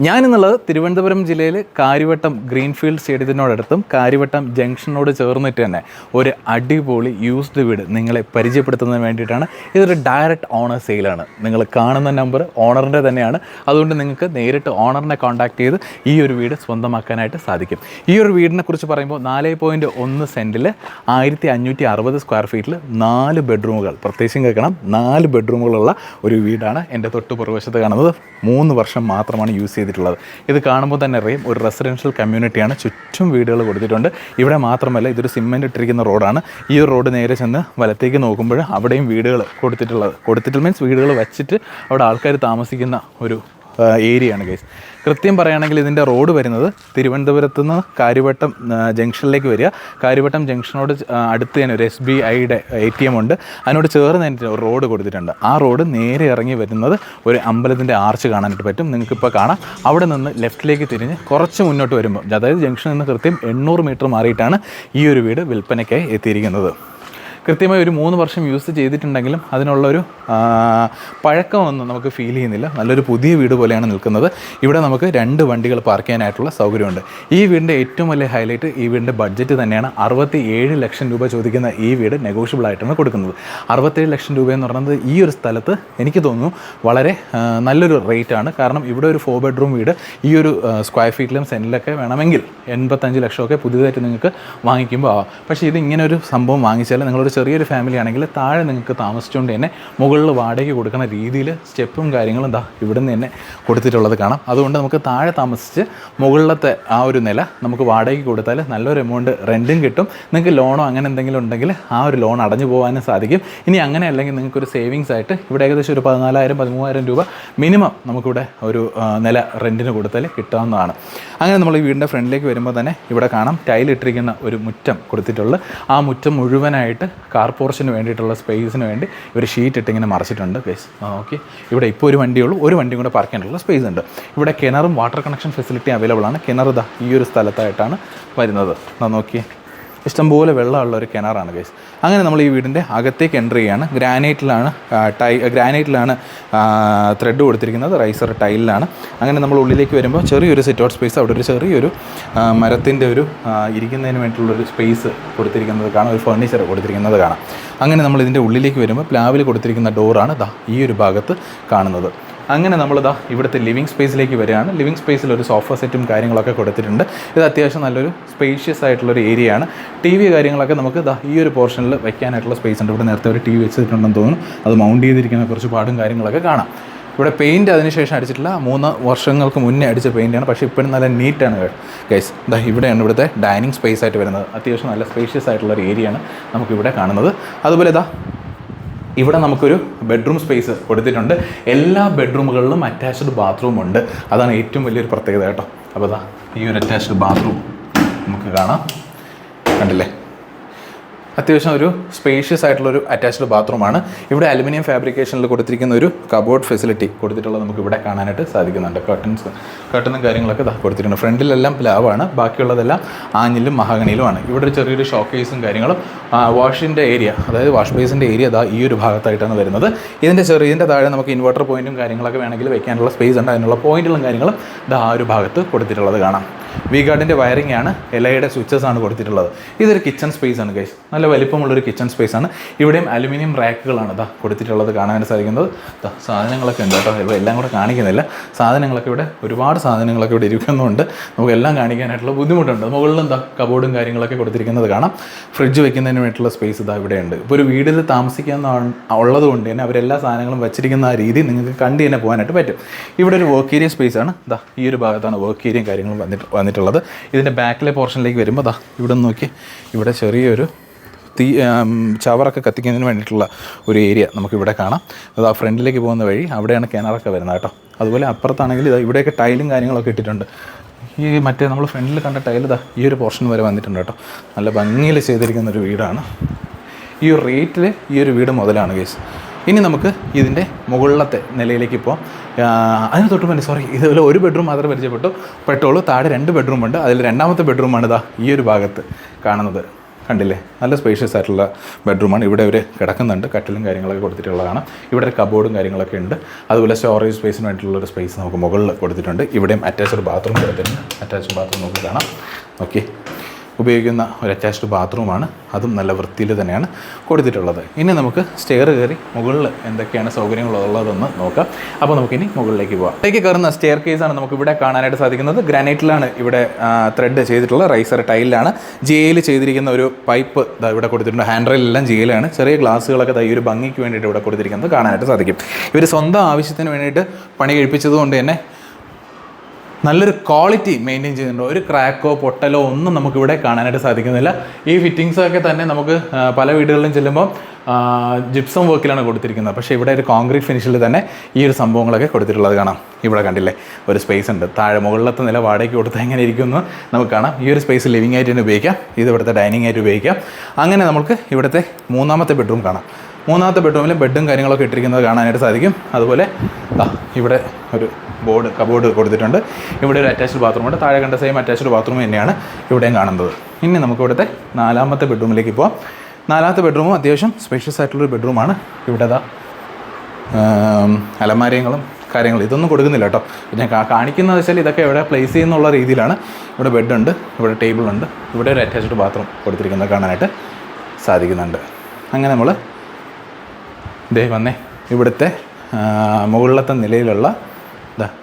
ഞാനിന്നുള്ളത് തിരുവനന്തപുരം ജില്ലയിൽ കാര്യവട്ടം ഗ്രീൻഫീൽഡ് സ്റ്റേഡിയത്തിനോടടുത്തും കാര്യവട്ടം ജംഗ്ഷനോട് ചേർന്നിട്ട് തന്നെ ഒരു അടിപൊളി യൂസ്ഡ് വീട് നിങ്ങളെ പരിചയപ്പെടുത്തുന്നതിന് വേണ്ടിയിട്ടാണ്. ഇതൊരു ഡയറക്റ്റ് ഓണർ സെയിലാണ് നിങ്ങൾ കാണുന്ന നമ്പർ ഓണറിന്റെ തന്നെയാണ്. അതുകൊണ്ട് നിങ്ങൾക്ക് നേരിട്ട് ഓണറിനെ കോൺടാക്ട് ചെയ്ത് ഈ ഒരു വീട് സ്വന്തമാക്കാനായിട്ട് സാധിക്കും. ഈ ഒരു വീടിനെ കുറിച്ച് പറയുമ്പോൾ നാല് പോയിന്റ് ഒന്ന് സെന്റിൽ ആയിരത്തി അഞ്ഞൂറ്റി അറുപത് സ്ക്വയർ ഫീറ്റിൽ നാല് ബെഡ്റൂമുകൾ പ്രത്യേകിച്ചും കേൾക്കണം നാല് ബെഡ്റൂമുകളുള്ള ഒരു വീടാണ് എന്റെ തൊട്ട് പുറവശത്ത് കാണുന്നത്. മൂന്ന് വർഷം മാത്രമാണ് യൂസ് ചെയ്തിട്ടുള്ളത്. ഇത് കാണുമ്പോൾ തന്നെ അറിയും ഒരു റെസിഡൻഷ്യൽ കമ്മ്യൂണിറ്റിയാണ് ചുറ്റും വീടുകൾ കൊടുത്തിട്ടുണ്ട്. ഇവിടെ മാത്രമല്ല ഇതൊരു സിമെന്റ് ഇട്ടിരിക്കുന്ന റോഡാണ്. ഈ ഒരു റോഡ് നേരെ ചെന്ന് വലത്തേക്ക് നോക്കുമ്പോൾ അവിടെയും വീടുകൾ കൊടുത്തിട്ടുള്ളത്. കൊടുത്തിട്ട് മീൻസ് വീടുകൾ വെച്ചിട്ട് അവിടെ ആൾക്കാർ താമസിക്കുന്ന ഒരു ഏരിയയാണ് ഗൈസ് കൃത്യം പറയുകയാണെങ്കിൽ ഇതിന്റെ റോഡ് വരുന്നത് തിരുവനന്തപുരത്ത് നിന്ന് കാര്യവട്ടം ജംഗ്ഷനിലേക്ക് വരിക. കാര്യവട്ടം ജംഗ്ഷനോട് അടുത്ത് തന്നെ ഒരു എസ് ബി ഐയുടെ എ ടി എം ഉണ്ട്. അതിനോട് ചേർന്ന് തന്നെ ഒരു റോഡ് കൊടുത്തിട്ടുണ്ട്. ആ റോഡ് നേരെ ഇറങ്ങി വരുന്നത് ഒരു അമ്പലത്തിന്റെ ആർച്ച് കാണാനായിട്ട് പറ്റും. നിങ്ങൾക്കിപ്പോൾ കാണാം. അവിടെ നിന്ന് ലെഫ്റ്റിലേക്ക് തിരിഞ്ഞ് കുറച്ച് മുന്നോട്ട് വരുമ്പോൾ അതായത് ജംഗ്ഷനിൽ നിന്ന് കൃത്യം എണ്ണൂറ് മീറ്റർ മാറിയിട്ടാണ് ഈ ഒരു വീട് വിൽപ്പനയ്ക്കായി എത്തിയിരിക്കുന്നത്. കൃത്യമായി ഒരു മൂന്ന് വർഷം യൂസ് ചെയ്തിട്ടുണ്ടെങ്കിലും അതിനുള്ളൊരു പഴക്കമൊന്നും നമുക്ക് ഫീൽ ചെയ്യുന്നില്ല. നല്ലൊരു പുതിയ വീട് പോലെയാണ് നിൽക്കുന്നത്. ഇവിടെ നമുക്ക് രണ്ട് വണ്ടികൾ പാർക്ക് ചെയ്യാനായിട്ടുള്ള സൗകര്യമുണ്ട്. ഈ വീടിന്റെ ഏറ്റവും വലിയ ഹൈലൈറ്റ് ഈ വീടിന്റെ ബഡ്ജറ്റ് തന്നെയാണ്. അറുപത്തി ഏഴ് ലക്ഷം രൂപ ചോദിക്കുന്ന ഈ വീട് നെഗോഷ്യബിൾ ആയിട്ടാണ് കൊടുക്കുന്നത്. അറുപത്തേഴ് ലക്ഷം രൂപ എന്ന് പറയുന്നത് ഈ ഒരു സ്ഥലത്ത് എനിക്ക് തോന്നുന്നു വളരെ നല്ലൊരു റേറ്റ് ആണ്. കാരണം ഇവിടെ ഒരു ഫോർ ബെഡ്റൂം വീട് ഈ ഒരു സ്ക്വയർ ഫീറ്റിലും സെന്റിലൊക്കെ വേണമെങ്കിൽ എൺപത്തഞ്ച് ലക്ഷമൊക്കെ പുതിയതായിട്ട് നിങ്ങൾക്ക് വാങ്ങിക്കുമ്പോൾ ആവാം. പക്ഷേ ഇത് ഇങ്ങനെ ഒരു സംഭവം വാങ്ങിച്ചാൽ നിങ്ങളൊരു ചെറിയൊരു ഫാമിലി ആണെങ്കിൽ താഴെ നിങ്ങൾക്ക് താമസിച്ചുകൊണ്ട് തന്നെ മുകളിൽ വാടകയ്ക്ക് കൊടുക്കുന്ന രീതിയിൽ സ്റ്റെപ്പും കാര്യങ്ങളും എന്താ ഇവിടുന്ന് തന്നെ കൊടുത്തിട്ടുള്ളത് കാണാം. അതുകൊണ്ട് നമുക്ക് താഴെ താമസിച്ച് മുകളിലത്തെ ആ ഒരു നില നമുക്ക് വാടകയ്ക്ക് കൊടുത്താൽ നല്ലൊരു എമൗണ്ട് റെന്റും കിട്ടും. നിങ്ങൾക്ക് ലോണോ അങ്ങനെ എന്തെങ്കിലും ഉണ്ടെങ്കിൽ ആ ഒരു ലോൺ അടഞ്ഞു പോകാനും സാധിക്കും. ഇനി അങ്ങനെ അല്ലെങ്കിൽ നിങ്ങൾക്കൊരു സേവിങ്സ് ആയിട്ട് ഇവിടെ ഏകദേശം ഒരു പതിനാലായിരം പതിമൂവായിരം രൂപ മിനിമം നമുക്കിവിടെ ഒരു നില റെന്റിന് കൊടുത്താൽ കിട്ടാവുന്നതാണ്. അങ്ങനെ നമ്മൾ ഈ വീടിന്റെ ഫ്രണ്ടിലേക്ക് വരുമ്പോൾ തന്നെ ഇവിടെ കാണാം. ടൈൽ ഇട്ടിരിക്കുന്ന ഒരു മുറ്റം കൊടുത്തിട്ടുള്ളത്. ആ മുറ്റം മുഴുവനായിട്ട് കാർ പോർഷന് വേണ്ടിയിട്ടുള്ള സ്പേസിന് വേണ്ടി ഇവർ ഷീറ്റ് ഇട്ട് ഇങ്ങനെ മറച്ചിട്ടുണ്ട് ഗൈസ് ഓക്കെ ഇവിടെ ഇപ്പോൾ ഒരു വണ്ടിയുള്ളൂ ഒരു വണ്ടിയും കൂടെ പാർക്ക് ചെയ്യാനുള്ള സ്പേസ് ഉണ്ട്. ഇവിടെ കിണറും വാട്ടർ കണക്ഷൻ ഫെസിലിറ്റി അവൈലബിൾ ആണ്. കിണർ ഈ ഒരു സ്ഥലത്തായിട്ടാണ് വരുന്നത്. നോക്കിയേ. ഇഷ്ടംപോലെ വെള്ളമുള്ള ഒരു കിണറാണ് ഗൈസ് അങ്ങനെ നമ്മൾ ഈ വീടിന്റെ അകത്തേക്ക് എന്റർ ചെയ്യാണ്. ഗ്രാനൈറ്റിലാണ് ടൈ ഗ്രാനൈറ്റിലാണ് ത്രെഡ് കൊടുത്തിരിക്കുന്നത്. റൈസർ ടൈലിലാണ് അങ്ങനെ നമ്മൾ ഉള്ളിലേക്ക് വരുമ്പോൾ ചെറിയൊരു സിറ്റ് ഔട്ട് സ്പേസ് അവിടെ ഒരു ചെറിയൊരു മരത്തിന്റെ ഒരു ഇരിക്കുന്നതിന് വേണ്ടിയിട്ടുള്ളൊരു സ്പേസ് കൊടുത്തിരിക്കുന്നത് കാണാം. ഒരു ഫർണിച്ചർ കൊടുത്തിരിക്കുന്നത് കാണാം. അങ്ങനെ നമ്മൾ ഇതിന്റെ ഉള്ളിലേക്ക് വരുമ്പോൾ പ്ലാവിൽ കൊടുത്തിരിക്കുന്ന ഡോറാണ് ദാ ഈ ഒരു ഭാഗത്ത് കാണുന്നത്. അങ്ങനെ നമ്മളിതാ ഇവിടുത്തെ ലിവിങ് സ്പേസിലേക്ക് വരികയാണ്. ലിവിങ് സ്പേസിൽ ഒരു സോഫ സെറ്റും കാര്യങ്ങളൊക്കെ കൊടുത്തിട്ടുണ്ട്. ഇത് അത്യാവശ്യം നല്ലൊരു സ്പേഷ്യസ് ആയിട്ടുള്ളൊരു ഏരിയ ആണ്. ടി വി കാര്യങ്ങളൊക്കെ നമുക്ക് ഇതാ ഈ ഒരു പോർഷനിൽ വയ്ക്കാനായിട്ടുള്ള സ്പേസ് ഉണ്ട്. ഇവിടെ നേരത്തെ ഒരു ടി വി വെച്ചിട്ടുണ്ടെന്ന് തോന്നുന്നു. അത് മൗണ്ട് ചെയ്തിരിക്കുന്ന കുറച്ച് പാടും കാര്യങ്ങളൊക്കെ കാണാം. ഇവിടെ പെയിന്റ് അതിനുശേഷം അടിച്ചിട്ടില്ല. മൂന്ന് വർഷങ്ങൾക്ക് മുന്നേ അടിച്ച പെയിന്റാണ് പക്ഷേ ഇപ്പോഴും നല്ല നീറ്റാണ് ഗൈസ് ദാ ഇവിടെയാണ് ഇവിടുത്തെ ഡൈനിങ് സ്പേസ് ആയിട്ട് വരുന്നത്. അത്യാവശ്യം നല്ല സ്പേഷ്യസ് ആയിട്ടുള്ള ഒരു ഏരിയയാണ് നമുക്കിവിടെ കാണുന്നത്. അതുപോലെ ഇതാ ഇവിടെ നമുക്കൊരു ബെഡ്റൂം സ്പേസ് കൊടുത്തിട്ടുണ്ട്. എല്ലാ ബെഡ്റൂമുകളിലും അറ്റാച്ച്ഡ് ബാത്റൂം ഉണ്ട്. അതാണ് ഏറ്റവും വലിയൊരു പ്രത്യേകത കേട്ടോ. അപ്പോൾ അതാ ഈ ഒരു അറ്റാച്ച്ഡ് ബാത്റൂം നമുക്ക് കാണാം. കണ്ടില്ലേ? അത്യാവശ്യം ഒരു സ്പേഷ്യസ് ആയിട്ടുള്ള ഒരു അറ്റാച്ച്ഡ് ബാത്റൂമാണ്. ഇവിടെ അലുമിനിയം ഫാബ്രിക്കേഷനിൽ കൊടുത്തിരിക്കുന്ന ഒരു കബോർഡ് ഫെസിലിറ്റി കൊടുത്തിട്ടുള്ളത് നമുക്ക് ഇവിടെ കാണാനായിട്ട് സാധിക്കുന്നുണ്ട്. കർട്ടൻസ് കർട്ടനും കാര്യങ്ങളൊക്കെ ഇതാ കൊടുത്തിട്ടുണ്ട്. ഫ്രണ്ടിലെല്ലാം പ്ലാവാണ്. ബാക്കിയുള്ളതെല്ലാം ആഞ്ഞിലും മഹാഗണിയിലുമാണ്. ഇവിടെ ഒരു ചെറിയൊരു ഷോക്കേസും കാര്യങ്ങളും വാഷിന്റെ ഏരിയ അതായത് വാഷ് ബേസിന്റെ ഏരിയ ഇതാ ഈ ഒരു ഭാഗത്തായിട്ടാണ് വരുന്നത്. ഇതിന്റെ ചെറിയ ഇതിന്റെ താഴെ നമുക്ക് ഇൻവെർട്ടർ പോയിന്റും കാര്യങ്ങളൊക്കെ വേണമെങ്കിൽ വെക്കാനുള്ള സ്പേസ് ഉണ്ട്. അതിനുള്ള പോയിന്റുകളും കാര്യങ്ങളും ഇതാ ആ ഒരു ഭാഗത്ത് കൊടുത്തിട്ടുള്ളത് കാണാം. വി ഗാർഡിന്റെ വയറിംഗ് ആണ്. എലയുടെ സ്വിച്ചസ് ആണ് കൊടുത്തിട്ടുള്ളത്. ഇതൊരു കിച്ചൺ സ്പേസ് ആണ് ഗൈസ് നല്ല വലിപ്പമുള്ളൊരു കിച്ചൺ സ്പേസ് ആണ്. ഇവിടെയും അലുമിനിയം റാക്കുകളാണ് ഇതാ കൊടുത്തിട്ടുള്ളത് കാണാൻ സാധിക്കുന്നത്. സാധനങ്ങളൊക്കെ ഉണ്ട് കേട്ടോ. ഇപ്പോൾ എല്ലാം കൂടെ കാണിക്കുന്നില്ല. സാധനങ്ങളൊക്കെ ഇവിടെ ഒരുപാട് സാധനങ്ങളൊക്കെ ഇവിടെ ഇരിക്കുന്നുണ്ട്. നമുക്കെല്ലാം കാണിക്കാനായിട്ടുള്ള ബുദ്ധിമുട്ടുണ്ട്. മുകളിൽ എന്താ കബോർഡും കാര്യങ്ങളൊക്കെ കൊടുത്തിരിക്കുന്നത് കാണാം. ഫ്രിഡ്ജ് വെക്കുന്നതിന് വേണ്ടിയിട്ടുള്ള സ്പേസ് ഇതാ ഇവിടെയുണ്ട് ഇപ്പോൾ ഒരു വീട്ടിൽ താമസിക്കുന്ന ഉള്ളത് കൊണ്ട് തന്നെ അവരെല്ലാ സാധനങ്ങളും വെച്ചിരിക്കുന്ന ആ രീതി നിങ്ങൾക്ക് കണ്ടു തന്നെ പോകാനായിട്ട് പറ്റും. ഇവിടെ ഒരു വർക്ക് ഏരിയ സ്പേസ് ആണ്. ഇതാ ഈ ഒരു ഭാഗത്താണ് വർക്ക് ഏരിയയും കാര്യങ്ങളും വന്നിട്ട് വന്നിട്ടുള്ളത്. ഇതിന്റെ ബാക്കിലെ പോർഷനിലേക്ക് വരുമ്പോൾ ദാ ഇവിടെ നോക്കി ഇവിടെ ചെറിയൊരു തീ ചവറൊക്കെ കത്തിക്കുന്നതിന് വേണ്ടിയിട്ടുള്ള ഒരു ഏരിയ നമുക്കിവിടെ കാണാം. അത് ആ ഫ്രണ്ടിലേക്ക് പോകുന്ന വഴി അവിടെയാണ് കിണറൊക്കെ വരുന്നത് കേട്ടോ. അതുപോലെ അപ്പുറത്താണെങ്കിൽ ഇതാ ഇവിടെയൊക്കെ ടൈലും കാര്യങ്ങളൊക്കെ ഇട്ടിട്ടുണ്ട്. ഈ മറ്റേ നമ്മൾ ഫ്രണ്ടിൽ കണ്ട ടൈൽ ഇതാ ഈ ഒരു പോർഷൻ വരെ വന്നിട്ടുണ്ട് കേട്ടോ. നല്ല ഭംഗിയിൽ ചെയ്തിരിക്കുന്ന ഒരു വീടാണ്. ഈ ഒരു റേറ്റിൽ ഈ ഒരു വീട് മുതലാണ് കേസ് ഇനി നമുക്ക് ഇതിന്റെ മുകളിലത്തെ നിലയിലേക്ക് ഇപ്പോൾ അതിന് തൊട്ട് മുന്നേ സോറി ഇതുപോലെ ഒരു ബെഡ്റൂം മാത്രമേ പരിചയപ്പെട്ടു. പെട്ടോളൂ താഴെ രണ്ട് ബെഡ്റൂം ഉണ്ട്. അതിൽ രണ്ടാമത്തെ ബെഡ്റൂമാണ് ഇതാ ഈ ഒരു ഭാഗത്ത് കാണുന്നത്. കണ്ടില്ലേ? നല്ല സ്പേഷ്യസ് ആയിട്ടുള്ള ബെഡ്റൂമാണ് ഇവിടെ ഒരു കിടക്കുന്നുണ്ട്. കട്ടിലും കാര്യങ്ങളൊക്കെ കൊടുത്തിട്ടുള്ളതാണ്. ഇവിടെ ഒരു കബോർഡും കാര്യങ്ങളൊക്കെ ഉണ്ട്. അതുപോലെ സ്റ്റോറേജ് സ്പേസിന് വേണ്ടിയിട്ടുള്ള ഒരു സ്പേസ് നമുക്ക് മുകളിൽ കൊടുത്തിട്ടുണ്ട്. ഇവിടെയും അറ്റാച്ച്ഡ് ബാത്റൂം കൊടുത്തിട്ടുണ്ട് അറ്റാച്ച്ഡ് ബാത്റൂം നമുക്ക് കാണാം. ഓക്കെ ഉപയോഗിക്കുന്ന ഒരു അറ്റാച്ച്ഡ് ബാത്റൂമാണ്. അതും നല്ല വൃത്തിയിൽ തന്നെയാണ് കൊടുത്തിട്ടുള്ളത്. ഇനി നമുക്ക് സ്റ്റെയർ കയറി മുകളിൽ എന്തൊക്കെയാണ് സൗകര്യങ്ങളുള്ളതെന്ന് നോക്കാം. അപ്പോൾ നമുക്കിനി മുകളിലേക്ക് പോകാം അതിലേക്ക് കയറുന്ന സ്റ്റെയർ കേസാണ് നമുക്ക് ഇവിടെ കാണാനായിട്ട് സാധിക്കുന്നത്. ഗ്രാനൈറ്റിലാണ് ഇവിടെ ത്രെഡ് ചെയ്തിട്ടുള്ള റൈസർ ടൈലിലാണ് ജയിൽ ചെയ്തിരിക്കുന്ന ഒരു പൈപ്പ് ഇവിടെ കൊടുത്തിട്ടുണ്ട്. ഹാൻഡ് റെയിലെല്ലാം ജയിലാണ് ചെറിയ ഗ്ലാസ്സുകളൊക്കെ ഈ ഒരു ഭംഗിക്ക് വേണ്ടിയിട്ട് ഇവിടെ കൊടുത്തിരിക്കുന്നത് കാണാനായിട്ട് സാധിക്കും. ഇവർ സ്വന്തം ആവശ്യത്തിന് വേണ്ടിയിട്ട് പണി കഴിപ്പിച്ചതുകൊണ്ട് തന്നെ നല്ലൊരു ക്വാളിറ്റി മെയിന്റെയിൻ ചെയ്യുന്നുണ്ട് ഒരു ക്രാക്കോ പൊട്ടലോ ഒന്നും നമുക്കിവിടെ കാണാനായിട്ട് സാധിക്കുന്നില്ല. ഈ ഫിറ്റിങ്സൊക്കെ തന്നെ നമുക്ക് പല വീടുകളിലും ചെല്ലുമ്പോൾ ജിപ്സം വർക്കിലാണ് കൊടുത്തിരിക്കുന്നത്. പക്ഷേ ഇവിടെ ഒരു കോൺക്രീറ്റ് ഫിനിഷിൽ തന്നെ ഈ ഒരു സംഭവങ്ങളൊക്കെ കൊടുത്തിട്ടുള്ളത് കാണാം. ഇവിടെ കണ്ടില്ലേ? ഒരു സ്പേസ് ഉണ്ട്. താഴെ മുകളിലത്തെ നില വാടകയ്ക്ക് കൊടുത്താൽ എങ്ങനെ ഇരിക്കുന്നു നമുക്ക് കാണാം. ഈ ഒരു സ്പേസ് ലിവിംഗ് ആയിട്ട് തന്നെ ഉപയോഗിക്കാം. ഇത് ഇവിടുത്തെ ഡൈനിങ് ആയിട്ട് ഉപയോഗിക്കാം. അങ്ങനെ നമുക്ക് ഇവിടുത്തെ മൂന്നാമത്തെ ബെഡ്റൂം കാണാം. മൂന്നാമത്തെ ബെഡ്റൂമിൽ ബെഡും കാര്യങ്ങളൊക്കെ ഇട്ടിരിക്കുന്നത് കാണാനായിട്ട് സാധിക്കും. അതുപോലെ ഇവിടെ ഒരു ബോർഡ് കബോർഡ് കൊടുത്തിട്ടുണ്ട്. ഇവിടെ ഒരു അറ്റാച്ച്ഡ് ബാത്റൂം ഉണ്ട്. താഴെ കണ്ട സെയിം അറ്റാച്ച്ഡ് ബാത്റൂം തന്നെയാണ് ഇവിടെയും കാണുന്നത്. ഇനി നമുക്ക് ഇവിടുത്തെ നാലാമത്തെ ബെഡ്റൂമിലേക്ക് പോവാം. നാലാമത്തെ ബെഡ്റൂമും അത്യാവശ്യം സ്പേഷ്യസ് ആയിട്ടുള്ളൊരു ബെഡ്റൂമാണ്. ഇവിടെ ദാ അലമാരയങ്ങളും കാര്യങ്ങളും. ഇതൊന്നും കൊടുക്കുന്നില്ല കേട്ടോ. ഞാൻ കാണിക്കുന്നത് വെച്ചാൽ ഇതൊക്കെ എവിടെ പ്ലേസ് ചെയ്യുന്നുള്ള രീതിയിലാണ്. ഇവിടെ ബെഡുണ്ട് ഇവിടെ ടേബിളുണ്ട് ഇവിടെ ഒരു അറ്റാച്ച്ഡ് ബാത്റൂം കൊടുത്തിരിക്കുന്നത് കാണാനായിട്ട് സാധിക്കുന്നുണ്ട്. അങ്ങനെ നമ്മൾ ദേ വന്നേ. ഇവിടുത്തെ മുകളിലത്തെ നിലയിലുള്ള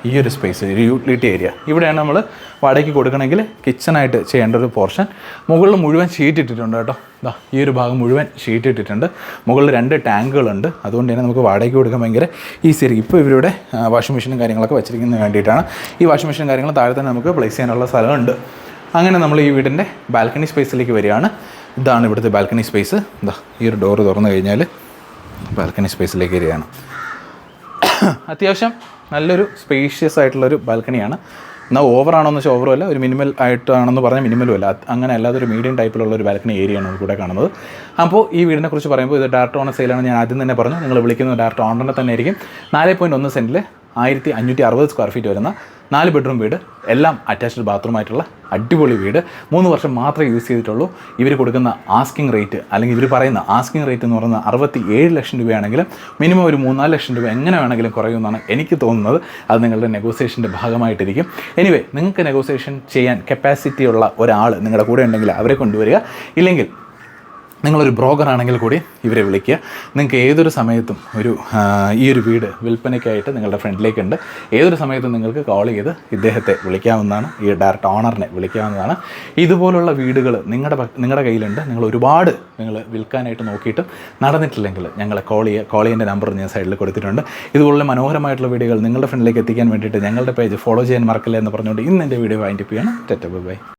ഈ ഒരു സ്പേസ് ഒരു യൂട്ടിലിറ്റി ഏരിയ ഇവിടെയാണ് നമ്മൾ വാടകയ്ക്ക് കൊടുക്കണമെങ്കിൽ കിച്ചണായിട്ട് ചെയ്യേണ്ട ഒരു പോർഷൻ മുകളിൽ മുഴുവൻ ഷീറ്റ് ഇട്ടിട്ടുണ്ട് കേട്ടോ. ദാ ഈ ഒരു ഭാഗം മുഴുവൻ ഷീറ്റ് ഇട്ടിട്ടുണ്ട്. മുകളിൽ രണ്ട് ടാങ്കുകളുണ്ട് അതുകൊണ്ട് തന്നെ നമുക്ക് വാടകയ്ക്ക് കൊടുക്കാൻ ഭയങ്കര ഈസി ആയിരിക്കും. ഇപ്പോൾ ഇവരുടെ വാഷിംഗ് മെഷീനും കാര്യങ്ങളൊക്കെ വെച്ചിരിക്കുന്നതിന് വേണ്ടിയിട്ടാണ് ഈ വാഷിംഗ് മെഷീനും കാര്യങ്ങൾ താഴെ തന്നെ നമുക്ക് പ്ലേസ് ചെയ്യാനുള്ള സ്ഥലമുണ്ട്. അങ്ങനെ നമ്മൾ ഈ വീടിന്റെ ബാൽക്കണി സ്പേസിലേക്ക് വരികയാണ്. ഇതാണ് ഇവിടുത്തെ ബാൽക്കണി സ്പേസ് ഇതാ ഈ ഒരു ഡോറ് തുറന്നു കഴിഞ്ഞാൽ ബാൽക്കണി സ്പേസിലേക്ക് വരികയാണ്. അത്യാവശ്യം നല്ലൊരു സ്പേഷ്യസ് ആയിട്ടുള്ളൊരു ബാൽക്കണിയാണ്. എന്നാൽ ഓവറാണോ എന്ന് വെച്ചാൽ ഓവറും അല്ല ഒരു മിനിമൽ ആയിട്ടാണെന്ന് പറഞ്ഞാൽ മിനിമലും അല്ല. അങ്ങനെ അല്ലാതെ ഒരു മീഡിയം ടൈപ്പിലുള്ള ഒരു ബാൽക്കണി ഏരിയയാണ് ഇവിടെ കാണുന്നത്. അപ്പോൾ ഈ വീടിനെ കുറിച്ച് പറയുമ്പോൾ ഇത് ഡയറക്റ്റ് ഓണർ സെയിലാണ് ഞാൻ ആദ്യം തന്നെ പറഞ്ഞു. നിങ്ങൾ വിളിക്കുന്നത് ഡയറക്റ്റ് ഓണറിനെ തന്നെ ആയിരിക്കും. നാല് പോയിന്റ് ഒന്ന് സെന്റിൽ ആയിരത്തി അഞ്ഞൂറ്റി അറുപത് സ്ക്വയർ ഫീറ്റ് വരുന്ന നാല് ബെഡ്റൂം വീട് എല്ലാം അറ്റാച്ച്ഡ് ബാത്റൂമായിട്ടുള്ള അടിപൊളി വീട്. മൂന്ന് വർഷം മാത്രമേ യൂസ് ചെയ്തിട്ടുള്ളൂ. ഇവർ കൊടുക്കുന്ന ആസ്കിംഗ് റേറ്റ് അല്ലെങ്കിൽ ഇവർ പറയുന്ന ആസ്കിംഗ് റേറ്റ് എന്ന് പറയുന്നത് അറുപത്തി ഏഴ് ലക്ഷം രൂപയാണെങ്കിലും മിനിമം ഒരു മൂന്നാൽ ലക്ഷം രൂപ എങ്ങനെ വേണമെങ്കിലും കുറയുമെന്നാണ് എനിക്ക് തോന്നുന്നത്. അത് നിങ്ങളുടെ നെഗോസിയേഷന്റെ ഭാഗമായിട്ടിരിക്കും. എനിവേ നിങ്ങൾക്ക് നെഗോസിയേഷൻ ചെയ്യാൻ കപ്പാസിറ്റി ഉള്ള ഒരാൾ നിങ്ങളുടെ കൂടെ ഉണ്ടെങ്കിൽ അവരെ കൊണ്ടുവരിക. ഇല്ലെങ്കിൽ നിങ്ങളൊരു ബ്രോക്കർ ആണെങ്കിൽ കൂടി ഇവരെ വിളിക്കുക. നിങ്ങൾക്ക് ഏതൊരു സമയത്തും ഒരു ഈ ഒരു വീട് വിൽപ്പനയ്ക്കായിട്ട് നിങ്ങളുടെ ഫ്രണ്ടിലേക്കുണ്ട്. ഏതൊരു സമയത്തും നിങ്ങൾക്ക് കോൾ ചെയ്ത് ഇദ്ദേഹത്തെ വിളിക്കാവുന്നതാണ്. ഈ ഡയറക്റ്റ് ഓണറിനെ വിളിക്കാവുന്നതാണ്. ഇതുപോലുള്ള വീടുകൾ നിങ്ങളുടെ നിങ്ങളുടെ കയ്യിലുണ്ട്. നിങ്ങൾ ഒരുപാട് നിങ്ങൾ വിൽക്കാനായിട്ട് നോക്കിയിട്ട് നടന്നിട്ടില്ലെങ്കിൽ ഞങ്ങളെ കോൾ ചെയ്യുക കോൾ ചെയ്യേണ്ട നമ്പർ ഞാൻ സൈഡിൽ കൊടുത്തിട്ടുണ്ട്. ഇതുപോലുള്ള മനോഹരമായിട്ടുള്ള വീഡിയോകൾ നിങ്ങളുടെ ഫ്രണ്ടിലേക്ക് എത്തിക്കാൻ വേണ്ടിയിട്ട് ഞങ്ങളുടെ പേജ് ഫോളോ ചെയ്യാൻ മറക്കില്ല എന്ന് പറഞ്ഞുകൊണ്ട് ഇന്ന് എന്റെ വീഡിയോ വൈൻഡപ്പ് ചെയ്യണം. ബൈ